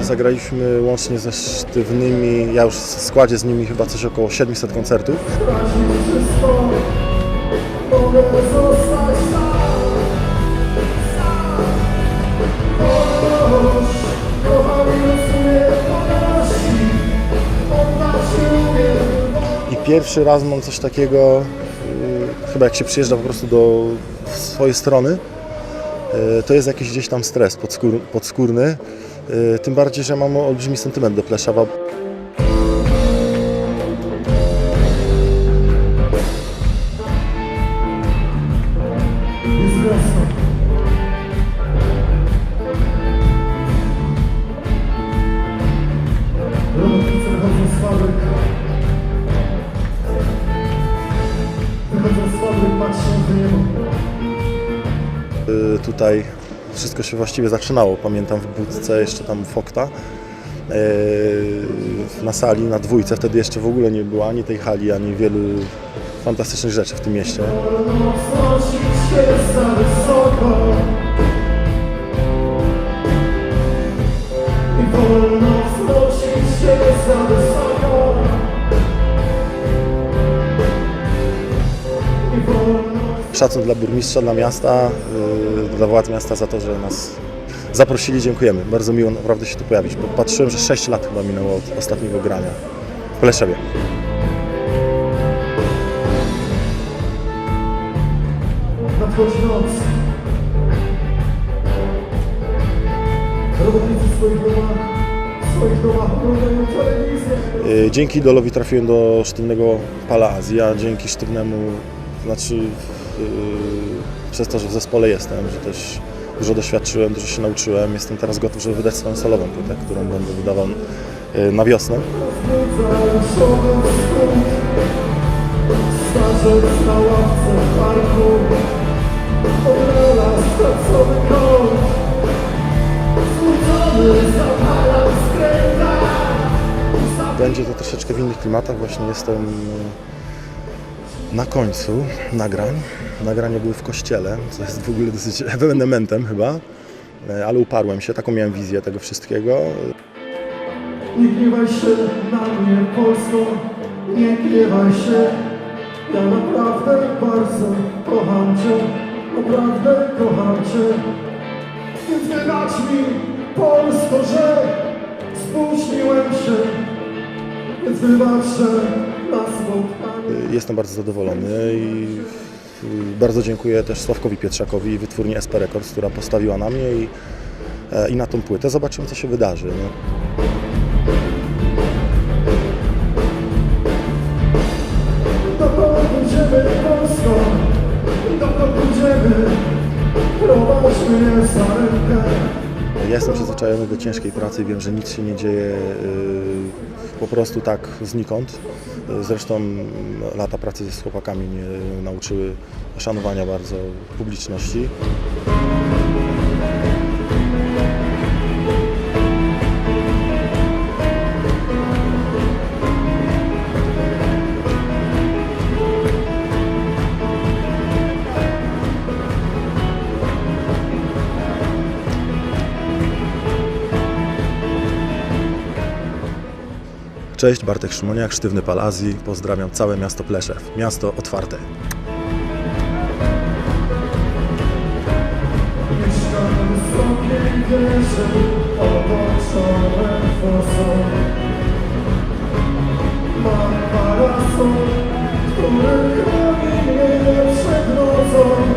Zagraliśmy łącznie ze sztywnymi, ja już w składzie z nimi chyba coś około 700 koncertów. I pierwszy raz mam coś takiego, y, chyba jak się przyjeżdża po prostu do swojej strony, to jest jakiś gdzieś tam stres podskór, podskórny. Y, Tym bardziej, że mam olbrzymi sentyment do fabryk. Wychodzą z fabryk, patrzą w niebo. Tutaj wszystko się właściwie zaczynało. Pamiętam w budce jeszcze tam Fokta. y, Na sali, na dwójce, wtedy jeszcze w ogóle nie było ani tej hali, ani wielu fantastycznych rzeczy w tym mieście. Wolno wznosić się za wysoko. I wolno Szacun dla burmistrza, dla miasta, y, dla władz miasta za to, że nas zaprosili. Dziękujemy. Bardzo miło naprawdę się tu pojawić, patrzyłem, że 6 lat chyba minęło od ostatniego grania w. Robotnicy w swoich domach, Dzięki Idolowi trafiłem do sztywnego Pala Azji, a dzięki sztywnemu, znaczy yy, przez to, że w zespole jestem, że też dużo doświadczyłem, dużo się nauczyłem, jestem teraz gotów, żeby wydać swoją solową płytę, którą będę wydawał yy, na wiosnę. Będzie to troszeczkę w innych klimatach, właśnie jestem y, na końcu nagrań. Nagrania były w kościele, co jest w ogóle dosyć ewenementem chyba, y, ale uparłem się, taką miałem wizję tego wszystkiego. Nie gniewaj się na mnie, Polsko, nie gniewaj się. Ja naprawdę bardzo kocham Cię, naprawdę kocham Cię. Więc wybacz mi, Polsko, że spóźniłem się. Więc wybacz, że na spotkaniu... Jestem bardzo zadowolony i y, bardzo dziękuję też Sławkowi Pietrzakowi i wytwórni SP Records, która postawiła na mnie i, e, i na tą płytę. Zobaczymy, co się wydarzy. No. Mnie za rękę. Ja jestem przyzwyczajony do ciężkiej pracy wiem, że nic się nie dzieje y, po prostu tak znikąd. Zresztą mm, lata pracy z chłopakami mnie nauczyły szanowania bardzo publiczności. Cześć, Bartek Szymoniak, Sztywny Palazji. Pozdrawiam całe miasto Pleszew. Miasto otwarte. Mieszkam fosą. Mam parasol, który chroni mnie przed grozą.